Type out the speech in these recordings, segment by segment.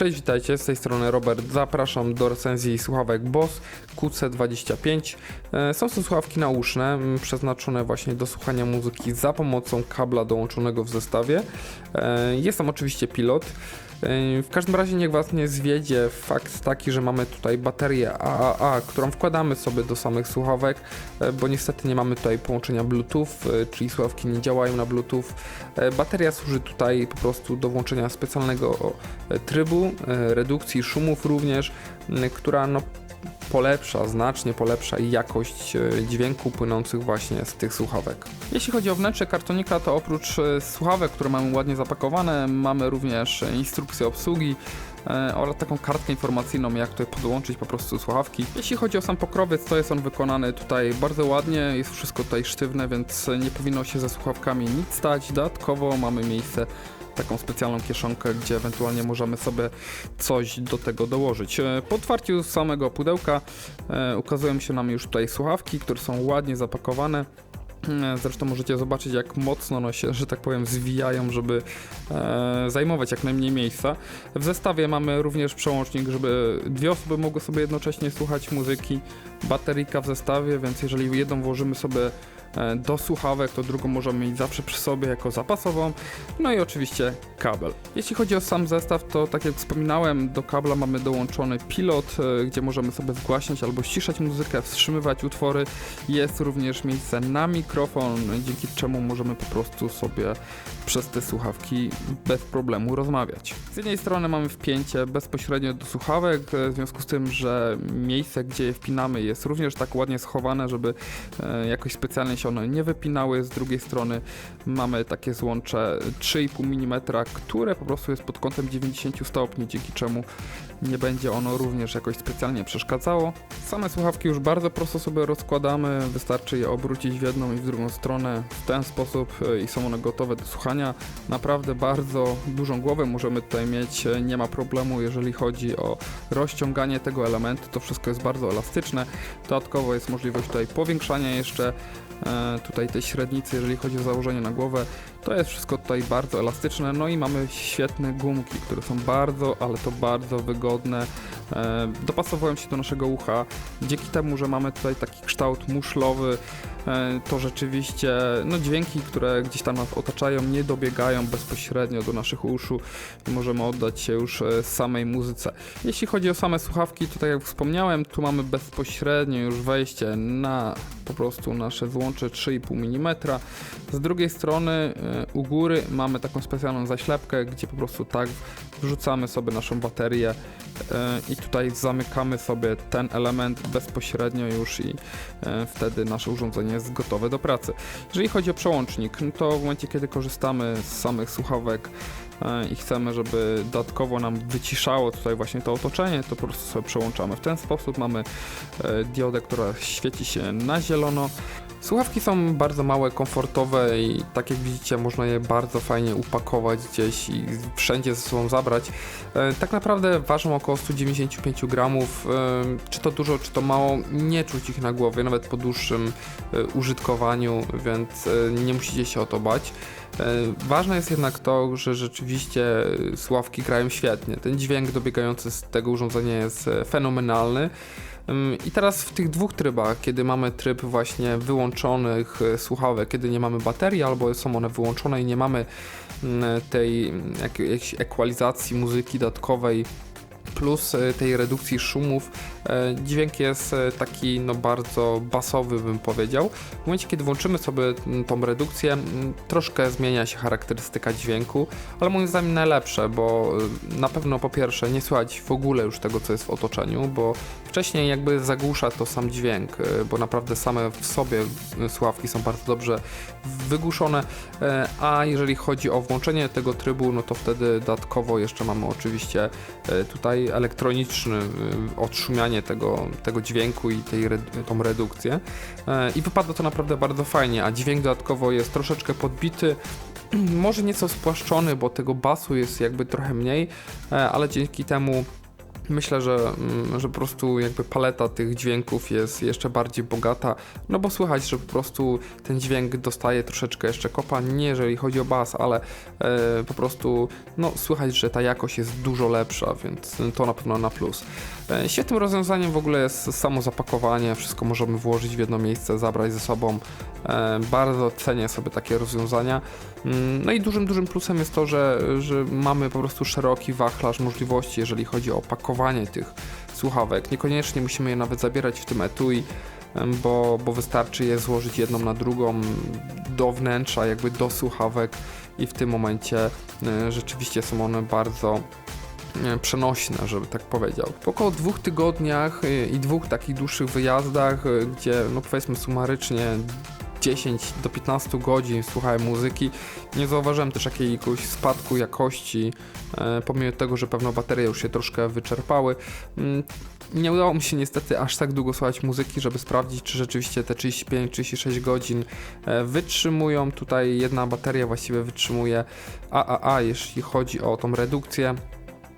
Cześć, witajcie, z tej strony Robert. Zapraszam do recenzji słuchawek Boss QC25. E, Są to słuchawki nauszne, przeznaczone właśnie do słuchania muzyki za pomocą kabla dołączonego w zestawie. E, Jest tam oczywiście pilot. W każdym razie niech Was nie zwiedzie fakt taki, że mamy tutaj baterię AAA, którą wkładamy sobie do samych słuchawek, e, bo niestety nie mamy tutaj połączenia Bluetooth, e, czyli słuchawki nie działają na Bluetooth. E, Bateria służy tutaj po prostu do włączenia specjalnego trybu, redukcji szumów również, która no polepsza, znacznie polepsza jakość e, dźwięku płynących właśnie z tych słuchawek. Jeśli chodzi o wnętrze kartonika, to oprócz e, słuchawek, które mamy ładnie zapakowane, mamy również e, instrukcję obsługi, oraz taką kartkę informacyjną, jak tutaj podłączyć po prostu słuchawki. Jeśli chodzi o sam pokrowiec, to jest on wykonany tutaj bardzo ładnie, jest wszystko tutaj sztywne, więc nie powinno się ze słuchawkami nic stać. Dodatkowo mamy miejsce taką specjalną kieszonkę, gdzie ewentualnie możemy sobie coś do tego dołożyć. E, Po otwarciu samego pudełka e, ukazują się nam już tutaj słuchawki, które są ładnie zapakowane. E, Zresztą możecie zobaczyć, jak mocno one się, że tak powiem, zwijają, żeby e, zajmować jak najmniej miejsca. W zestawie mamy również przełącznik, żeby dwie osoby mogły sobie jednocześnie słuchać muzyki. Bateryjka w zestawie, więc jeżeli jedną włożymy sobie do słuchawek, to drugą możemy mieć zawsze przy sobie jako zapasową. No i oczywiście kabel. Jeśli chodzi o sam zestaw, to tak jak wspominałem, do kabla mamy dołączony pilot, e, gdzie możemy sobie zgłaśniać albo ściszać muzykę, wstrzymywać utwory. Jest również miejsce na mikrofon, dzięki czemu możemy po prostu sobie przez te słuchawki bez problemu rozmawiać. Z jednej strony mamy wpięcie bezpośrednio do słuchawek, e, w związku z tym, że miejsce, gdzie je wpinamy jest również tak ładnie schowane, żeby e, jakoś specjalnie się one nie wypinały. Z drugiej strony mamy takie złącze 3,5 mm, które po prostu jest pod kątem 90 stopni, dzięki czemu nie będzie ono również jakoś specjalnie przeszkadzało. Same słuchawki już bardzo prosto sobie rozkładamy, wystarczy je obrócić w jedną i w drugą stronę w ten sposób e, i są one gotowe do słuchania. Naprawdę bardzo dużą głowę możemy tutaj mieć, e, nie ma problemu jeżeli chodzi o rozciąganie tego elementu, to wszystko jest bardzo elastyczne. Dodatkowo jest możliwość tutaj powiększania jeszcze tutaj tej średnicy, jeżeli chodzi o założenie na głowę. To jest wszystko tutaj bardzo elastyczne, no i mamy świetne gumki, które są bardzo, ale to bardzo wygodne. E, dopasowałem się do naszego ucha. Dzięki temu, że mamy tutaj taki kształt muszlowy, e, to rzeczywiście no, dźwięki, które gdzieś tam nas otaczają, nie dobiegają bezpośrednio do naszych uszu i możemy oddać się już e, samej muzyce. Jeśli chodzi o same słuchawki, to tak jak wspomniałem, tu mamy bezpośrednio już wejście na po prostu nasze złącze 3,5 mm. Z drugiej strony e, u góry mamy taką specjalną zaślepkę, gdzie po prostu tak wrzucamy sobie naszą baterię e, i tutaj zamykamy sobie ten element bezpośrednio już i e, wtedy nasze urządzenie jest gotowe do pracy. Jeżeli chodzi o przełącznik, no to w momencie kiedy korzystamy z samych słuchawek e, i chcemy, żeby dodatkowo nam wyciszało tutaj właśnie to otoczenie, to po prostu sobie przełączamy w ten sposób. Mamy diodę, która świeci się na zielono. Słuchawki są bardzo małe, komfortowe i tak jak widzicie można je bardzo fajnie upakować gdzieś i wszędzie ze sobą zabrać. E, Tak naprawdę ważą około 195 gramów. E, Czy to dużo, czy to mało, nie czuć ich na głowie, nawet po dłuższym e, użytkowaniu, więc nie musicie się o to bać. Ważne jest jednak to, że rzeczywiście słuchawki grają świetnie. Ten dźwięk dobiegający z tego urządzenia jest fenomenalny. I teraz w tych dwóch trybach, kiedy mamy tryb właśnie wyłączonych e, słuchawek, kiedy nie mamy baterii albo są one wyłączone i nie mamy mm, tej mm, jak, jakiejś ekwalizacji muzyki dodatkowej plus e, tej redukcji szumów, e, dźwięk jest e, taki no bardzo basowy bym powiedział. W momencie kiedy włączymy sobie mm, tą redukcję, mm, troszkę zmienia się charakterystyka dźwięku, ale moim zdaniem najlepsze, bo na pewno po pierwsze nie słychać w ogóle już tego co jest w otoczeniu, bo wcześniej jakby zagłusza to sam dźwięk, bo naprawdę same w sobie słuchawki są bardzo dobrze wygłuszone, a jeżeli chodzi o włączenie tego trybu, no to wtedy dodatkowo jeszcze mamy oczywiście tutaj elektroniczny e, odszumianie tego, tego dźwięku i tej, tą redukcję. E, i wypada to naprawdę bardzo fajnie, a dźwięk dodatkowo jest troszeczkę podbity, może nieco spłaszczony, bo tego basu jest jakby trochę mniej, e, ale dzięki temu Myślę, że, mm, że po prostu jakby paleta tych dźwięków jest jeszcze bardziej bogata, no bo słychać, że po prostu ten dźwięk dostaje troszeczkę jeszcze kopa, nie jeżeli chodzi o bas, ale e, po prostu no, słychać, że ta jakość jest dużo lepsza, więc to na pewno na plus. E, świetnym rozwiązaniem w ogóle jest samo zapakowanie, wszystko możemy włożyć w jedno miejsce, zabrać ze sobą. E, bardzo cenię sobie takie rozwiązania. Mm, No i dużym, dużym plusem jest to, że, że mamy po prostu szeroki wachlarz możliwości, jeżeli chodzi o pakowanie tych słuchawek. Niekoniecznie musimy je nawet zabierać w tym etui, bo, bo wystarczy je złożyć jedną na drugą do wnętrza, jakby do słuchawek i w tym momencie e, rzeczywiście są one bardzo e, przenośne, żeby tak powiedział. Po około dwóch tygodniach e, i dwóch takich dłuższych wyjazdach, gdzie no powiedzmy sumarycznie 10 do 15 godzin słuchałem muzyki, nie zauważyłem też jakiegoś spadku jakości, e, pomimo tego, że pewno baterie już się troszkę wyczerpały. Mm, Nie udało mi się niestety aż tak długo słuchać muzyki, żeby sprawdzić, czy rzeczywiście te 35-36 godzin e, wytrzymują. Tutaj jedna bateria właściwie wytrzymuje AAA, jeśli chodzi o tą redukcję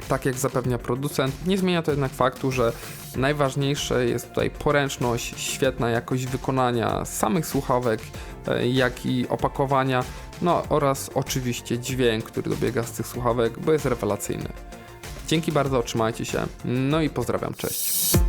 tak jak zapewnia producent. Nie zmienia to jednak faktu, że najważniejsze jest tutaj poręczność, świetna jakość wykonania samych słuchawek, e, jak i opakowania, no oraz oczywiście dźwięk, który dobiega z tych słuchawek, bo jest rewelacyjny. Dzięki bardzo, trzymajcie się, no i pozdrawiam, cześć.